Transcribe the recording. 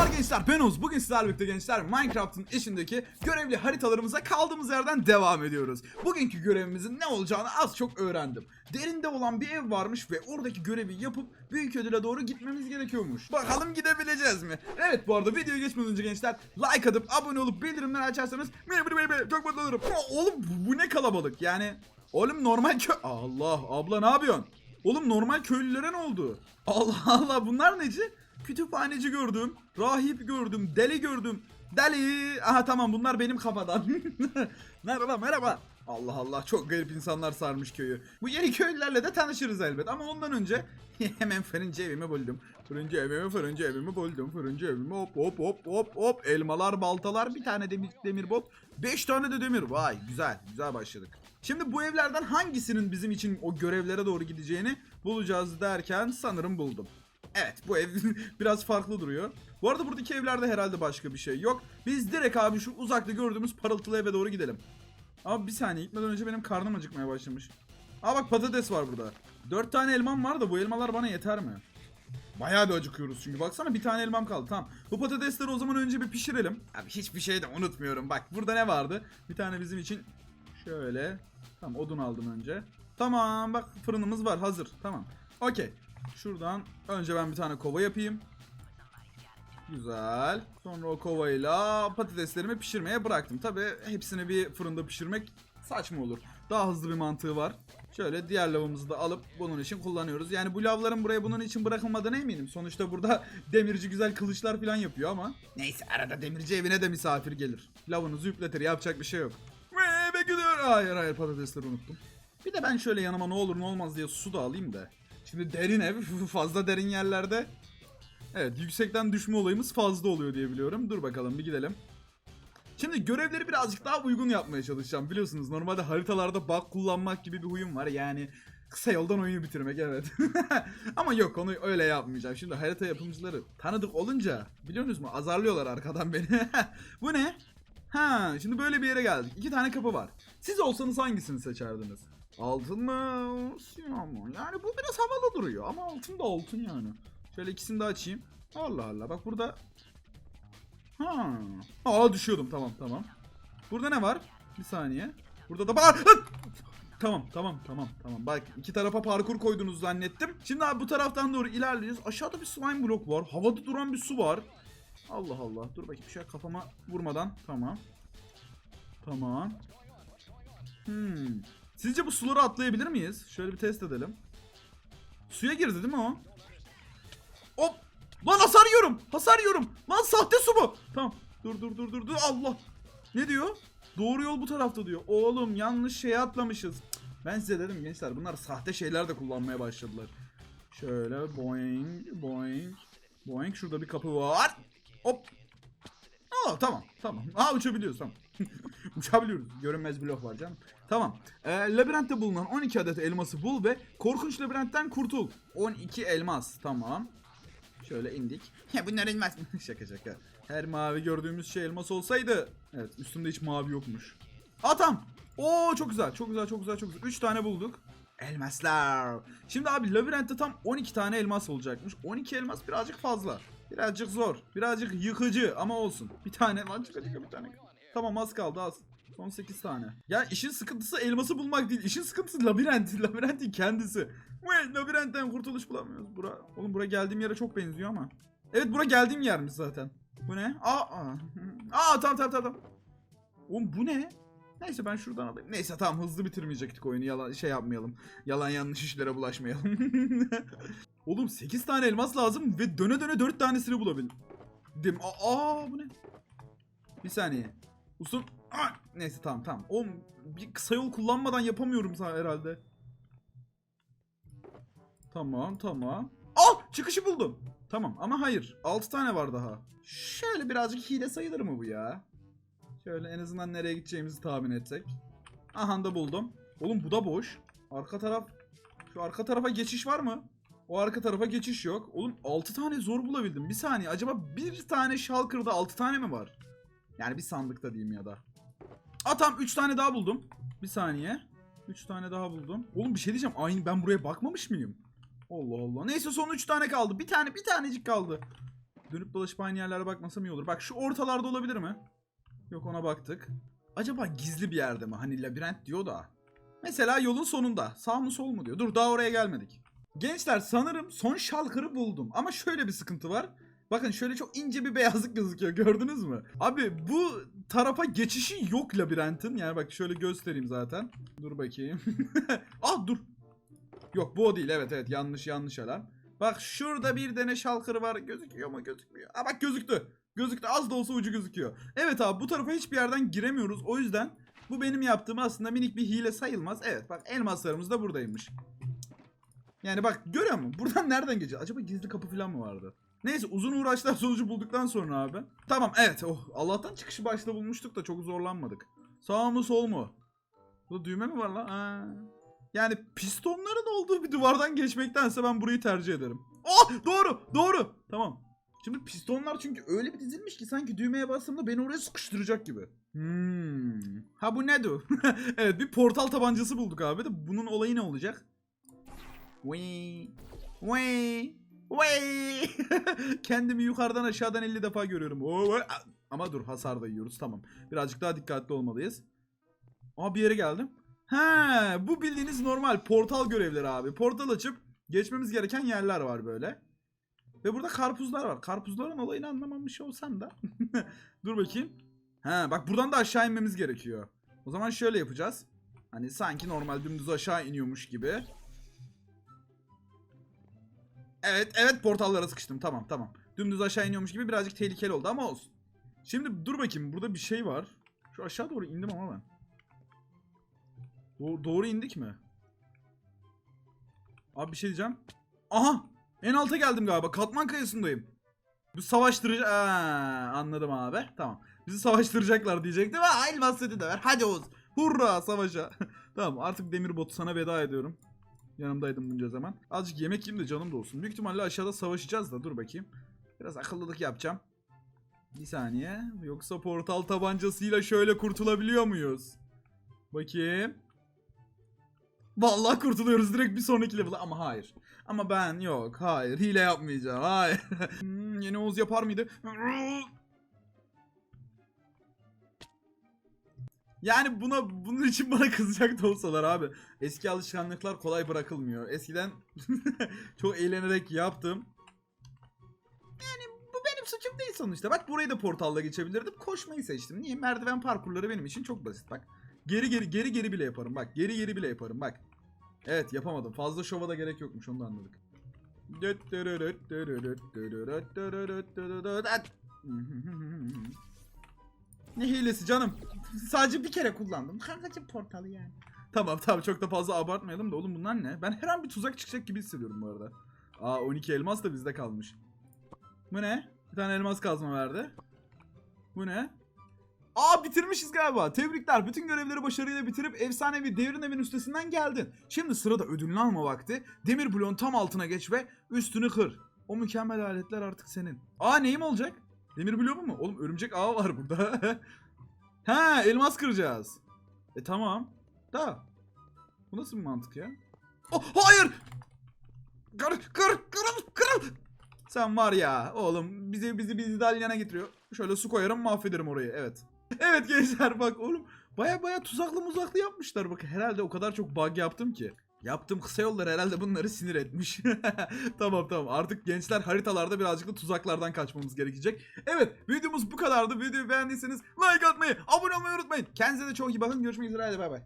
Merhabalar gençler ben Oğuz. Bugün sizlerle birlikte gençler Minecraft'ın içindeki görevli haritalarımıza kaldığımız yerden devam ediyoruz. Bugünkü görevimizin ne olacağını az çok öğrendim. Derinde olan bir ev varmış ve oradaki görevi yapıp büyük ödüle doğru gitmemiz gerekiyormuş. Bakalım gidebileceğiz mi? Evet bu arada videoya geçmeden önce gençler like atıp abone olup bildirimleri açarsanız çok mutlu olurum. Oğlum bu ne kalabalık yani. Oğlum normal kö... Allah abla ne yapıyorsun? Oğlum normal köylülere ne oldu? Allah Allah bunlar neci? Kütüphaneci gördüm, rahip gördüm, deli gördüm. Deli. Aha tamam bunlar benim kafadan. merhaba merhaba. Allah Allah çok garip insanlar sarmış köyü. Bu yeni köylülerle de tanışırız elbet ama ondan önce hemen fırıncı evimi buldum. Fırıncı evimi fırıncı evimi buldum. Fırıncı evimi hop hop hop hop hop. Elmalar baltalar bir tane demir, demir bot. Beş tane de demir. Vay güzel güzel başladık. Şimdi bu evlerden hangisinin bizim için o görevlere doğru gideceğini bulacağız derken sanırım buldum. Evet bu ev biraz farklı duruyor. Bu arada buradaki evlerde herhalde başka bir şey yok. Biz direkt abi şu uzakta gördüğümüz parıltılı eve doğru gidelim. Ama bir saniye gitmeden önce benim karnım acıkmaya başlamış. Aa bak patates var burada. 4 tane elmam var da bu elmalar bana yeter mi? Bayağı bir acıkıyoruz çünkü. Baksana bir tane elmam kaldı. Tamam. Bu patatesleri o zaman önce bir pişirelim. Abi hiçbir şey de unutmuyorum. Bak burada ne vardı? Bir tane bizim için şöyle. Tamam odun aldım önce. Tamam bak fırınımız var hazır. Tamam. Okey. Şuradan önce ben bir tane kova yapayım. Güzel. Sonra o kovayla patateslerimi pişirmeye bıraktım. Tabi hepsini bir fırında pişirmek saçma olur. Daha hızlı bir mantığı var. Şöyle diğer lavımızı da alıp bunun için kullanıyoruz. Yani bu lavların buraya bunun için bırakılmadığına eminim. Sonuçta burada demirci güzel kılıçlar falan yapıyor ama. Neyse arada demirci evine de misafir gelir. Lavınızı yükletir yapacak bir şey yok. Ve gidiyor. Hayır hayır patatesleri unuttum. Bir de ben şöyle yanıma ne olur ne olmaz diye su da alayım da. Şimdi derin ev fazla derin yerlerde Evet yüksekten düşme olayımız fazla oluyor diye biliyorum. Dur bakalım bir gidelim. Şimdi görevleri birazcık daha uygun yapmaya çalışacağım. Biliyorsunuz normalde haritalarda bug kullanmak gibi bir huyum var. Yani kısa yoldan oyunu bitirmek evet. Ama yok onu öyle yapmayacağım. Şimdi harita yapımcıları tanıdık olunca biliyorsunuz mu azarlıyorlar arkadan beni. Bu ne? Ha, şimdi böyle bir yere geldik. İki tane kapı var. Siz olsanız hangisini seçerdiniz? Altın mı? Siyah mı? Yani bu biraz havalı duruyor ama altın da altın yani. Şöyle ikisini de açayım. Allah Allah bak burada. Ha. Aa düşüyordum tamam tamam. Burada ne var? Bir saniye. Burada da var. Tamam tamam tamam tamam. Bak iki tarafa parkur koydunuz zannettim. Şimdi abi bu taraftan doğru ilerleyeceğiz. Aşağıda bir slime blok var. Havada duran bir su var. Allah Allah. Dur bakayım bir şey kafama vurmadan. Tamam. Tamam. Hmm. Sizce bu suları atlayabilir miyiz? Şöyle bir test edelim. Suya girdi değil mi o? Hop! Lan hasar yiyorum! Hasar yiyorum! Lan sahte su bu! Tamam. Dur dur dur dur dur. Allah! Ne diyor? Doğru yol bu tarafta diyor. Oğlum yanlış şeye atlamışız. Ben size dedim gençler bunlar sahte şeyler de kullanmaya başladılar. Şöyle boing boing boing şurada bir kapı var. Hop. Aa tamam tamam. Aa uçabiliyoruz tamam. Uçabiliyoruz. Görünmez blok var canım. Tamam. Ee, labirentte bulunan 12 adet elması bul ve korkunç labirentten kurtul. 12 elmas. Tamam. Şöyle indik. Ya bunlar elmas mı? şaka şaka. Her mavi gördüğümüz şey elmas olsaydı. Evet üstünde hiç mavi yokmuş. Atam. Oo çok güzel. Çok güzel çok güzel çok güzel. 3 tane bulduk. Elmaslar. Şimdi abi labirentte tam 12 tane elmas olacakmış. 12 elmas birazcık fazla. Birazcık zor. Birazcık yıkıcı ama olsun. Bir tane lan çıkacak bir tane. Tamam az kaldı az. Son 8 tane. Ya işin sıkıntısı elması bulmak değil. İşin sıkıntısı labirent. Labirentin kendisi. Labirentten kurtuluş bulamıyoruz. Bura, oğlum bura geldiğim yere çok benziyor ama. Evet bura geldiğim yermiş zaten. Bu ne? Aa, aa. Aa tamam tamam tamam. Oğlum bu ne? Neyse ben şuradan alayım. Neyse tamam hızlı bitirmeyecektik oyunu. Yalan şey yapmayalım. Yalan yanlış işlere bulaşmayalım. Oğlum 8 tane elmas lazım ve döne döne 4 tanesini bulabildim. Aa, aa bu ne? Bir saniye. Usun. Aa, neyse tamam tamam. Oğlum bir kısa yol kullanmadan yapamıyorum sana herhalde. Tamam tamam. Al çıkışı buldum. Tamam ama hayır. 6 tane var daha. Şöyle birazcık hile sayılır mı bu ya? Şöyle en azından nereye gideceğimizi tahmin etsek. Aha da buldum. Oğlum bu da boş. Arka taraf... Şu arka tarafa geçiş var mı? O arka tarafa geçiş yok. Oğlum 6 tane zor bulabildim. Bir saniye acaba bir tane Shulker'da 6 tane mi var? Yani bir sandıkta diyeyim ya da. Aa tamam 3 tane daha buldum. Bir saniye. 3 tane daha buldum. Oğlum bir şey diyeceğim. Aynı ben buraya bakmamış mıyım? Allah Allah. Neyse son 3 tane kaldı. Bir tane bir tanecik kaldı. Dönüp dolaşıp aynı yerlere bakmasam iyi olur. Bak şu ortalarda olabilir mi? Yok ona baktık. Acaba gizli bir yerde mi? Hani labirent diyor da. Mesela yolun sonunda. Sağ mı sol mu diyor. Dur daha oraya gelmedik. Gençler sanırım son şalkırı buldum. Ama şöyle bir sıkıntı var. Bakın şöyle çok ince bir beyazlık gözüküyor. Gördünüz mü? Abi bu tarafa geçişi yok labirentin. Yani bak şöyle göstereyim zaten. Dur bakayım. ah dur. Yok bu o değil. Evet evet yanlış yanlış alarm. Bak şurada bir tane şalkırı var. Gözüküyor mu gözükmüyor. Aa bak gözüktü. Gözüktü az da olsa ucu gözüküyor. Evet abi bu tarafa hiçbir yerden giremiyoruz. O yüzden bu benim yaptığım aslında minik bir hile sayılmaz. Evet bak elmaslarımız da buradaymış. Yani bak görüyor musun? Buradan nereden geçeceğiz? Acaba gizli kapı falan mı vardı? Neyse uzun uğraşlar sonucu bulduktan sonra abi. Tamam evet oh Allah'tan çıkışı başta bulmuştuk da çok zorlanmadık. Sağ mı sol mu? Bu düğme mi var lan? Ha. Yani pistonların olduğu bir duvardan geçmektense ben burayı tercih ederim. Oh doğru doğru. Tamam. Şimdi pistonlar çünkü öyle bir dizilmiş ki sanki düğmeye bastığımda beni oraya sıkıştıracak gibi. Hmm. Ha bu ne du? evet bir portal tabancası bulduk abi de bunun olayı ne olacak? Wee. Wee. Wee. Kendimi yukarıdan aşağıdan 50 defa görüyorum. Ama dur hasar da yiyoruz tamam. Birazcık daha dikkatli olmalıyız. Aa bir yere geldim. Ha, bu bildiğiniz normal portal görevleri abi. Portal açıp geçmemiz gereken yerler var böyle. Ve burada karpuzlar var. Karpuzların olayını anlamamış olsam da. dur bakayım. Ha bak buradan da aşağı inmemiz gerekiyor. O zaman şöyle yapacağız. Hani sanki normal dümdüz aşağı iniyormuş gibi. Evet evet portallara sıkıştım tamam tamam. Dümdüz aşağı iniyormuş gibi birazcık tehlikeli oldu ama olsun. Şimdi dur bakayım burada bir şey var. Şu aşağı doğru indim ama ben. Do- doğru indik mi? Abi bir şey diyeceğim. Aha! En alta geldim galiba. Katman kayasındayım. Bu savaştırıcı... Aa, anladım abi. Tamam. Bizi savaştıracaklar diyecektim. Ha elmas seti de ver. Hadi Oğuz. Hurra savaşa. tamam artık demir botu sana veda ediyorum. Yanımdaydım bunca zaman. Azıcık yemek yiyeyim de canım da olsun. Büyük ihtimalle aşağıda savaşacağız da dur bakayım. Biraz akıllılık yapacağım. Bir saniye. Yoksa portal tabancasıyla şöyle kurtulabiliyor muyuz? Bakayım. Vallahi kurtuluyoruz direkt bir sonraki level'a ama hayır. Ama ben yok hayır hile yapmayacağım hayır. Hmm, yeni Oğuz yapar mıydı? Yani buna bunun için bana kızacak da olsalar abi. Eski alışkanlıklar kolay bırakılmıyor. Eskiden çok eğlenerek yaptım. Yani bu benim suçum değil sonuçta. Bak burayı da portalla geçebilirdim. Koşmayı seçtim. Niye? Merdiven parkurları benim için çok basit bak. Geri geri geri geri bile yaparım bak. Geri geri bile yaparım bak. Evet yapamadım. Fazla şova da gerek yokmuş onu da anladık. Ne hilesi canım. Sadece bir kere kullandım. Kankacım portalı yani. Tamam tamam çok da fazla abartmayalım da oğlum bunlar ne? Ben her an bir tuzak çıkacak gibi hissediyorum bu arada. Aa 12 elmas da bizde kalmış. Bu ne? Bir tane elmas kazma verdi. Bu ne? Aa bitirmişiz galiba. Tebrikler. Bütün görevleri başarıyla bitirip efsanevi devrin evin üstesinden geldin. Şimdi sırada ödülünü alma vakti. Demir bloğun tam altına geç ve üstünü kır. O mükemmel aletler artık senin. Aa neyim olacak? Demir bloğu mu? Oğlum örümcek ağı var burada. ha elmas kıracağız. E tamam. Da. Bu nasıl bir mantık ya? Oh hayır! Kır kır kır kır! Sen var ya oğlum bizi bizi bizi dalyana getiriyor. Şöyle su koyarım mahvederim orayı evet. evet gençler bak oğlum baya baya tuzaklı muzaklı yapmışlar bak herhalde o kadar çok bug yaptım ki. Yaptığım kısa yollar herhalde bunları sinir etmiş. tamam tamam artık gençler haritalarda birazcık da tuzaklardan kaçmamız gerekecek. Evet videomuz bu kadardı. Videoyu beğendiyseniz like atmayı, abone olmayı unutmayın. Kendinize de çok iyi bakın. Görüşmek üzere hadi bay bay.